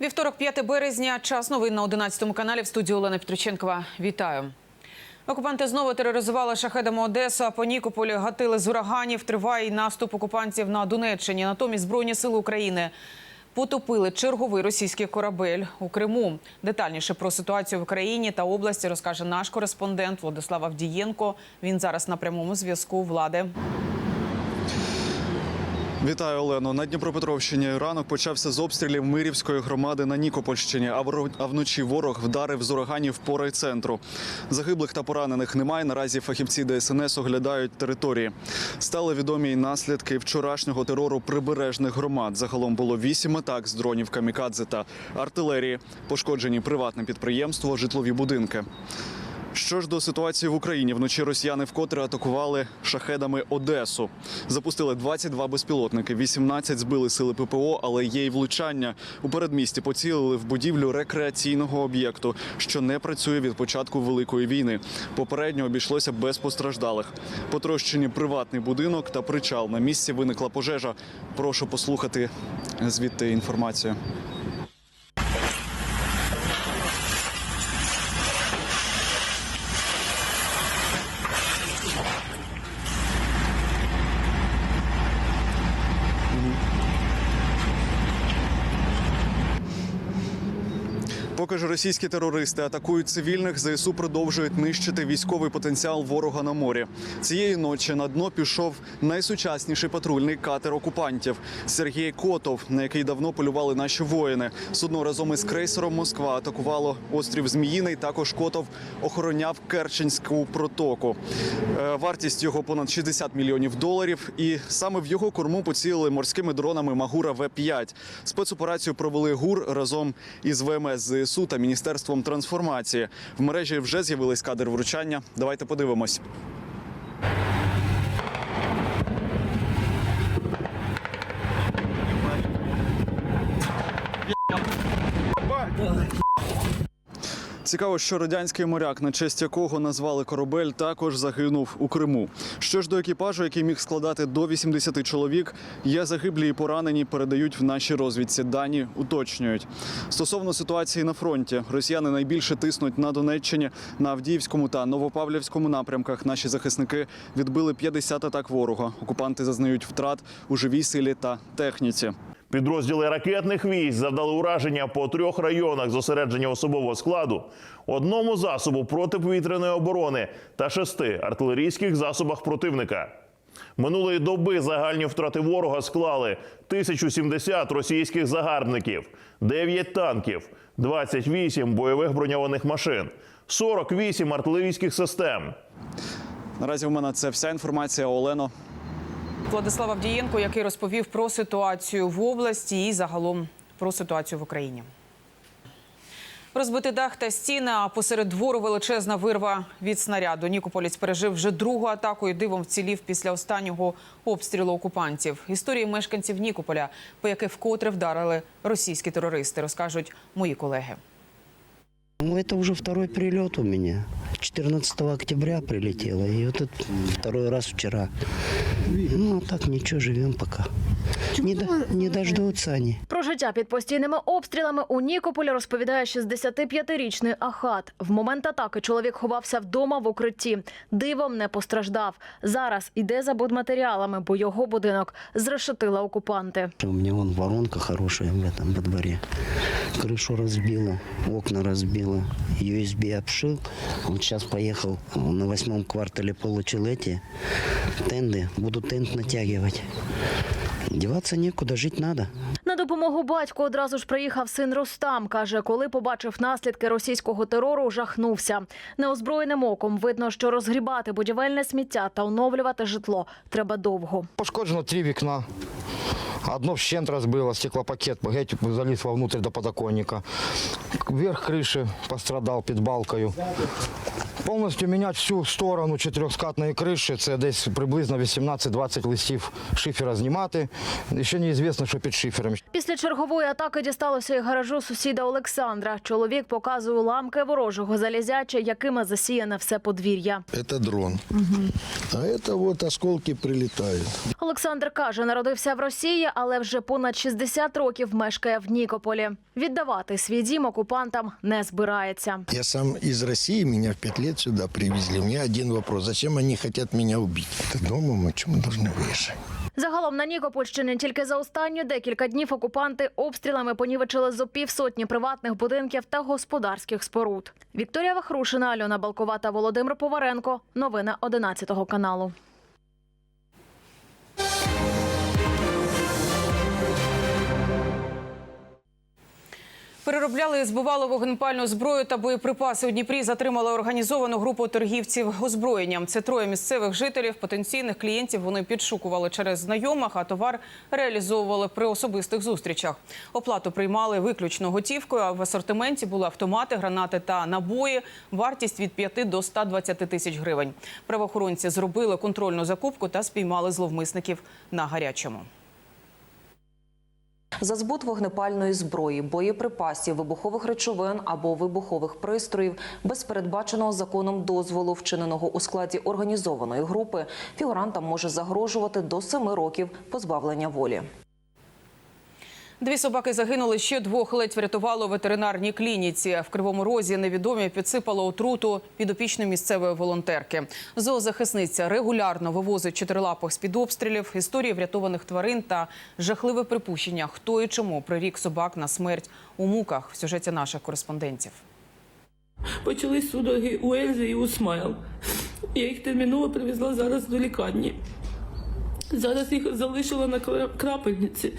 Вівторок, 5 березня. Час новин на 11 каналі в студії Олена Петриченкова. Вітаю. Окупанти знову тероризували шахедами Одесу. а По Нікополі гатили з ураганів. Триває наступ окупантів на Донеччині. Натомість Збройні сили України потопили черговий російський корабель у Криму. Детальніше про ситуацію в Україні та області розкаже наш кореспондент Владислав Авдієнко. Він зараз на прямому зв'язку влади. Вітаю, Олено. На Дніпропетровщині ранок почався з обстрілів Мирівської громади на Нікопольщині. А вночі ворог вдарив з ураганів по райцентру. Загиблих та поранених немає. Наразі фахівці ДСНС оглядають території. Стали відомі й наслідки вчорашнього терору прибережних громад. Загалом було вісім атак з дронів камікадзе та артилерії. Пошкоджені приватне підприємство, житлові будинки. Що ж до ситуації в Україні, вночі росіяни вкотре атакували шахедами Одесу. Запустили 22 безпілотники, 18 збили сили ППО, але є й влучання. У передмісті поцілили в будівлю рекреаційного об'єкту, що не працює від початку великої війни. Попередньо обійшлося без постраждалих. Потрощені приватний будинок та причал. На місці виникла пожежа. Прошу послухати звідти інформацію. Поки ж російські терористи атакують цивільних, ЗСУ продовжують нищити військовий потенціал ворога на морі. Цієї ночі на дно пішов найсучасніший патрульний катер окупантів Сергій Котов, на який давно полювали наші воїни. Судно разом із крейсером Москва атакувало острів Зміїний. Також Котов охороняв Керченську протоку. Е, Вартість його понад 60 мільйонів доларів. І саме в його корму поцілили морськими дронами Магура В-5. Спецоперацію провели ГУР разом із ВМС ЗСУ та Міністерством трансформації. В мережі вже з'явились кадр вручання. Давайте подивимось. Цікаво, що радянський моряк, на честь якого назвали корабель, також загинув у Криму. Що ж до екіпажу, який міг складати до 80 чоловік, є загиблі і поранені, передають в нашій розвідці. Дані уточнюють. Стосовно ситуації на фронті, росіяни найбільше тиснуть на Донеччині, на Авдіївському та Новопавлівському напрямках. Наші захисники відбили 50 атак ворога. Окупанти зазнають втрат у живій силі та техніці. Підрозділи ракетних військ завдали ураження по трьох районах зосередження особового складу, одному засобу протиповітряної оборони та шести артилерійських засобах противника. Минулої доби загальні втрати ворога склали 1070 російських загарбників, 9 танків, 28 бойових броньованих машин, 48 артилерійських систем. Наразі в мене це вся інформація. Олено, Владислав Авдієнко, який розповів про ситуацію в області і загалом про ситуацію в Україні. Розбитий дах та стіни, а посеред двору величезна вирва від снаряду. Нікополіць пережив вже другу атаку і дивом вцілів після останнього обстрілу окупантів. Історії мешканців Нікополя, по яких вкотре вдарили російські терористи, розкажуть мої колеги. Ну, это уже второй прилет у меня. 14 октября прилетело, и вот это второй раз вчера. Ну, а так ничего, живем пока. Не, до- не дождутся они. Про життя під постійними обстрілами у Нікополі розповідає 65-річний Ахат. В момент атаки чоловік ховався вдома в укритті. Дивом не постраждав. Зараз іде за будматеріалами, бо його будинок зрешетили окупанти. У меня вон воронка хорошая в этом во дворе. Крышу разбила, окна разбила, USB обшил. Он сейчас поехал на восьмом квартале, получил эти тенды. Буду тент натягивать. Деваться нікуди, жити треба. На допомогу батьку одразу ж приїхав син Ростам. Каже, коли побачив наслідки російського терору, жахнувся. Неозброєним оком видно, що розгрібати будівельне сміття та оновлювати житло треба довго. Пошкоджено три вікна. Одно вщент розбило, стеклопакет геть заліз вовнутрь до подоконника. Верх крыши пострадав під балкою. Повністю міняти всю сторону чотирьохскатної криші, це десь приблизно 18-20 листів шифера знімати. І ще неізвісно, що під шифером. Після чергової атаки дісталося і гаражу сусіда Олександра. Чоловік показує уламки ворожого залізяча, якими засіяне все подвір'я. Это дрон. А это вот осколки прилетают. Олександр каже, народився в Росії, але вже понад 60 років мешкає в Нікополі. Віддавати свій дім окупантам не збирається. Я сам из России, меня в пять лет сюда привезли. У меня один вопрос. Зачем они хотят меня убить? Это дома мы чем мы должны выезжать? Загалом на Нікопольщині тільки за останні декілька днів окупанти обстрілами понівечили зо півсотні приватних будинків та господарських споруд. Вікторія Вахрушина, Альона Балкова та Володимир Поваренко. Новини 11 каналу. Переробляли і збивали вогнепальну зброю та боєприпаси у Дніпрі. Затримали організовану групу торгівців озброєнням. Це троє місцевих жителів, потенційних клієнтів. Вони підшукували через знайомих, а товар реалізовували при особистих зустрічах. Оплату приймали виключно готівкою. А в асортименті були автомати, гранати та набої. Вартість від 5 до 120 тисяч гривень. Правоохоронці зробили контрольну закупку та спіймали зловмисників на гарячому. За збут вогнепальної зброї, боєприпасів, вибухових речовин або вибухових пристроїв без передбаченого законом дозволу, вчиненого у складі організованої групи, фігурантам може загрожувати до семи років позбавлення волі. Дві собаки загинули, ще двох ледь врятувало у ветеринарній клініці. В Кривому Розі невідомі підсипали отруту підопічної місцевої волонтерки. Зоозахисниця регулярно вивозить чотирилапих з-під обстрілів, історії врятованих тварин та жахливе припущення, хто і чому прирік собак на смерть у муках в сюжеті наших кореспондентів. Почались судороги у Ельзи і у Смайл. Я їх терміново привезла зараз до лікарні. Зараз їх залишила на крапельниці.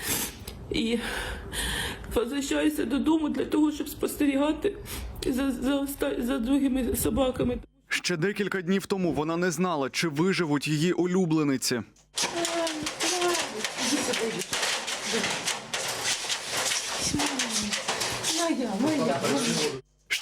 І возвращаюся додому для того, щоб спостерігати за, за, за другими собаками. Ще декілька днів тому вона не знала, чи виживуть її улюблениці.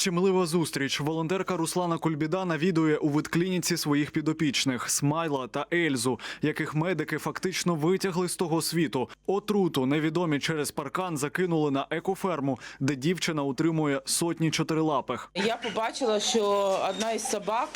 Щемлива зустріч. Волонтерка Руслана Кульбіда навідує у ветклініці своїх підопічних Смайла та Ельзу, яких медики фактично витягли з того світу. Отруту невідомі через паркан закинули на екоферму, де дівчина утримує сотні чотирилапих. Я побачила, що одна із собак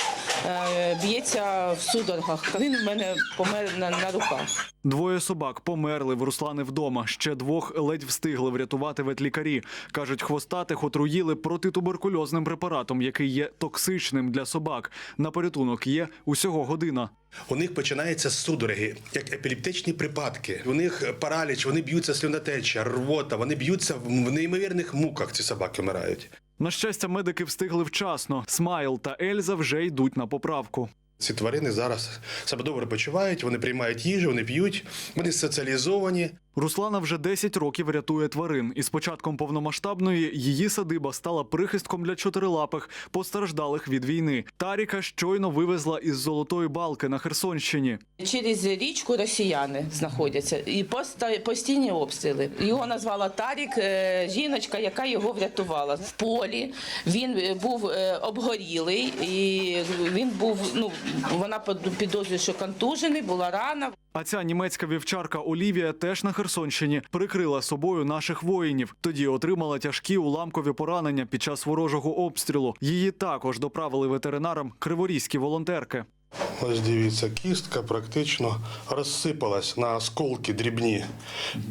е, б'ється в судорогах. Він в мене помер на, на руках. Двоє собак померли в Руслани вдома. Ще двох ледь встигли врятувати ветлікарі. Кажуть, хвостатих отруїли протитуберкульозним препаратом, який є токсичним для собак. На порятунок є усього година. У них починаються судороги, як епілептичні припадки. У них параліч, вони б'ються сльонотеча, рвота, вони б'ються в неймовірних муках. Ці собаки вмирають. На щастя, медики встигли вчасно. Смайл та Ельза вже йдуть на поправку. Ці тварини зараз себе добре почувають, вони приймають їжу, вони п'ють, вони соціалізовані. Руслана вже 10 років рятує тварин, і з початком повномасштабної її садиба стала прихистком для чотирилапих, постраждалих від війни. Таріка щойно вивезла із золотої балки на Херсонщині. Через річку росіяни знаходяться і постійні обстріли. Його назвала Тарік, е, жіночка, яка його врятувала. В полі він е, був е, обгорілий, і він був. Ну вона підозрює, що контужений, була рана. А ця німецька вівчарка Олівія теж на Херсонщині прикрила собою наших воїнів. Тоді отримала тяжкі уламкові поранення під час ворожого обстрілу. Її також доправили ветеринарам криворізькі волонтерки. Ось дивіться, кістка практично розсипалась на осколки дрібні.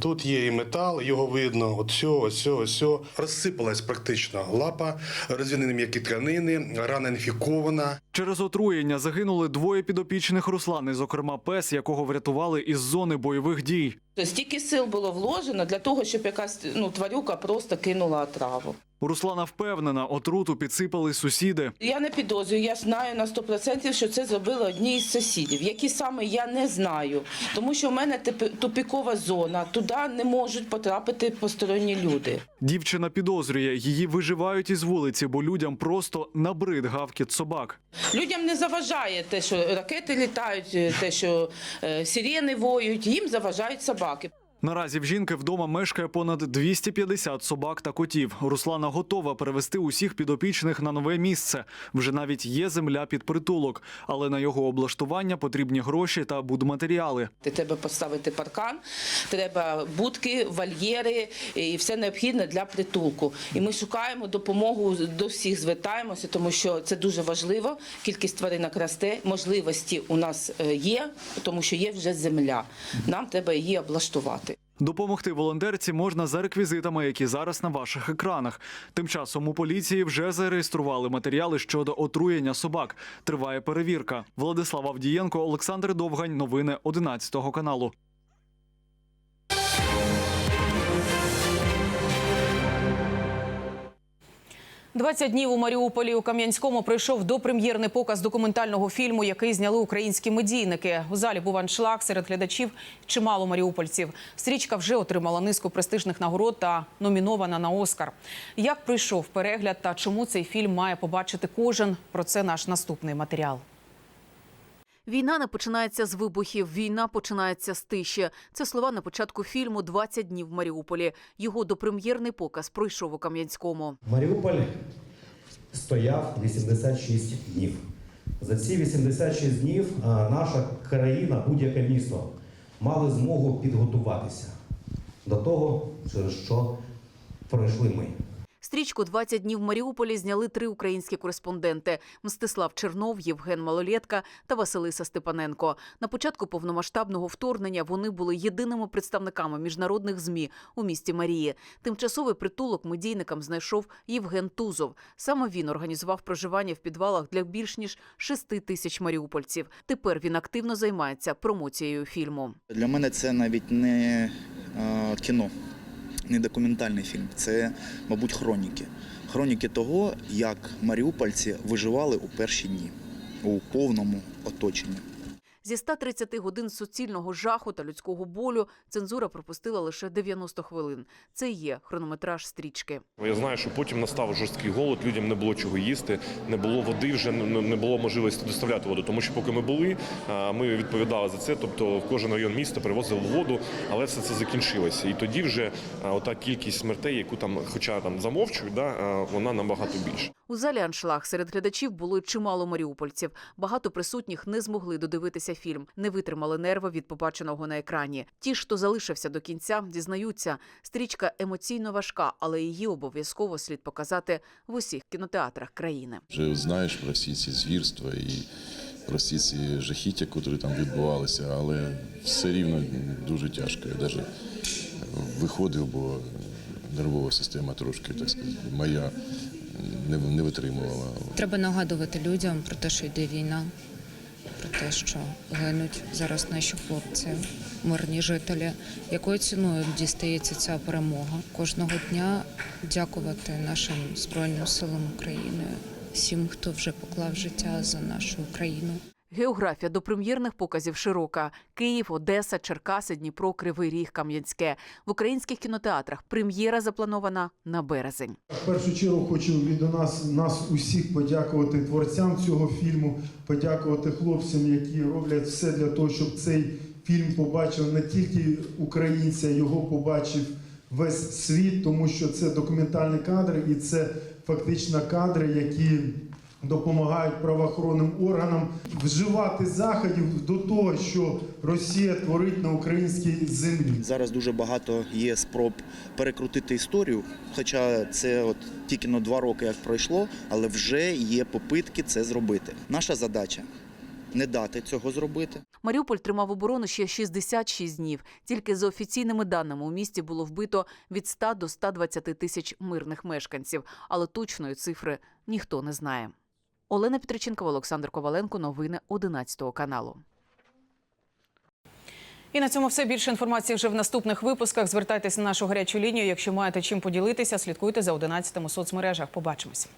Тут є і метал, його видно. От сьо, ось ось. Розсипалась практично лапа, розвинені м'які тканини, рана інфікована. Через отруєння загинули двоє підопічних Руслани, зокрема пес, якого врятували із зони бойових дій. Стільки сил було вложено для того, щоб якась ну тварюка просто кинула отраву. Руслана впевнена, отруту підсипали сусіди. Я не підозрюю, я знаю на 100%, що це зробили одні із сусідів. Які саме я не знаю, тому що в мене тупікова зона. Туди не можуть потрапити посторонні люди. Дівчина підозрює, її виживають із вулиці, бо людям просто набрид гавкіт собак. Людям не заважає те, що ракети літають, те, що е, сирени воють. Їм заважають собаки. Наразі в жінки вдома мешкає понад 250 собак та котів. Руслана готова перевести усіх підопічних на нове місце. Вже навіть є земля під притулок, але на його облаштування потрібні гроші та будматеріали. Треба поставити паркан, треба будки, вольєри і все необхідне для притулку. І ми шукаємо допомогу до всіх звертаємося, тому що це дуже важливо. Кількість тваринок росте, можливості у нас е, є, тому що є вже земля. Нам треба її облаштувати. Допомогти волонтерці можна за реквізитами, які зараз на ваших екранах. Тим часом у поліції вже зареєстрували матеріали щодо отруєння собак. Триває перевірка. Владислав Авдієнко, Олександр Довгань. Новини 11 каналу. «20 днів у Маріуполі у Кам'янському прийшов допрем'єрний показ документального фільму, який зняли українські медійники. У залі був аншлаг серед глядачів чимало маріупольців. Стрічка вже отримала низку престижних нагород та номінована на Оскар. Як прийшов перегляд та чому цей фільм має побачити кожен? Про це наш наступний матеріал. Війна не починається з вибухів. Війна починається з тиші. Це слова на початку фільму «20 днів в Маріуполі. Його допрем'єрний показ пройшов у Кам'янському. Маріуполь стояв 86 днів. За ці 86 днів наша країна, будь-яке місто, мали змогу підготуватися до того, через що пройшли ми. Стрічку «20 днів в Маріуполі зняли три українські кореспонденти: Мстислав Чернов, Євген Малолєтка та Василиса Степаненко. На початку повномасштабного вторгнення вони були єдиними представниками міжнародних змі у місті Марії. Тимчасовий притулок медійникам знайшов Євген Тузов. Саме він організував проживання в підвалах для більш ніж 6 тисяч маріупольців. Тепер він активно займається промоцією фільму. Для мене це навіть не е, кіно, не документальний фільм. Це, мабуть, хроніки. Хроніки того, як маріупольці виживали у перші дні у повному оточенні. Зі 130 годин суцільного жаху та людського болю цензура пропустила лише 90 хвилин. Це є хронометраж стрічки. Я знаю, що потім настав жорсткий голод, людям не було чого їсти, не було води, вже не було можливості доставляти воду. Тому що поки ми були, ми відповідали за це. Тобто в кожен район міста привозили воду, але все це закінчилося. І тоді вже ота кількість смертей, яку там, хоча там замовчують, да, вона набагато більша. У залі аншлаг серед глядачів було чимало маріупольців. Багато присутніх не змогли додивитися фільм, не витримали нерви від побаченого на екрані. Ті, хто залишився до кінця, дізнаються. Стрічка емоційно важка, але її обов'язково слід показати в усіх кінотеатрах країни. Вже знаєш про всі ці звірства і про всі ці жахіття, які там відбувалися, але все рівно дуже тяжко. Я навіть виходив, бо нервова система трошки, так сказати, моя не, не витримувала. Треба нагадувати людям про те, що йде війна, про те, що гинуть зараз наші хлопці, мирні жителі. Якою ціною дістається ця перемога? Кожного дня дякувати нашим збройним силам України, всім, хто вже поклав життя за нашу Україну. Географія до прем'єрних показів широка: Київ, Одеса, Черкаси, Дніпро, Кривий Ріг, Кам'янське. В українських кінотеатрах прем'єра запланована на березень. В першу чергу хочу від нас, нас усіх подякувати творцям цього фільму, подякувати хлопцям, які роблять все для того, щоб цей фільм побачив не тільки українці, а його побачив весь світ, тому що це документальні кадри і це фактично кадри, які допомагають правоохоронним органам вживати заходів до того, що Росія творить на українській землі. Зараз дуже багато є спроб перекрутити історію, хоча це от тільки на два роки як пройшло, але вже є попитки це зробити. Наша задача не дати цього зробити. Маріуполь тримав оборону ще 66 днів. Тільки за офіційними даними у місті було вбито від 100 до 120 тисяч мирних мешканців, але точної цифри ніхто не знає. Олена Петриченкова, Олександр Коваленко. Новини 11 каналу. І на цьому все більше інформації вже в наступних випусках. Звертайтеся на нашу гарячу лінію. Якщо маєте чим поділитися, слідкуйте за 11 у соцмережах. Побачимося.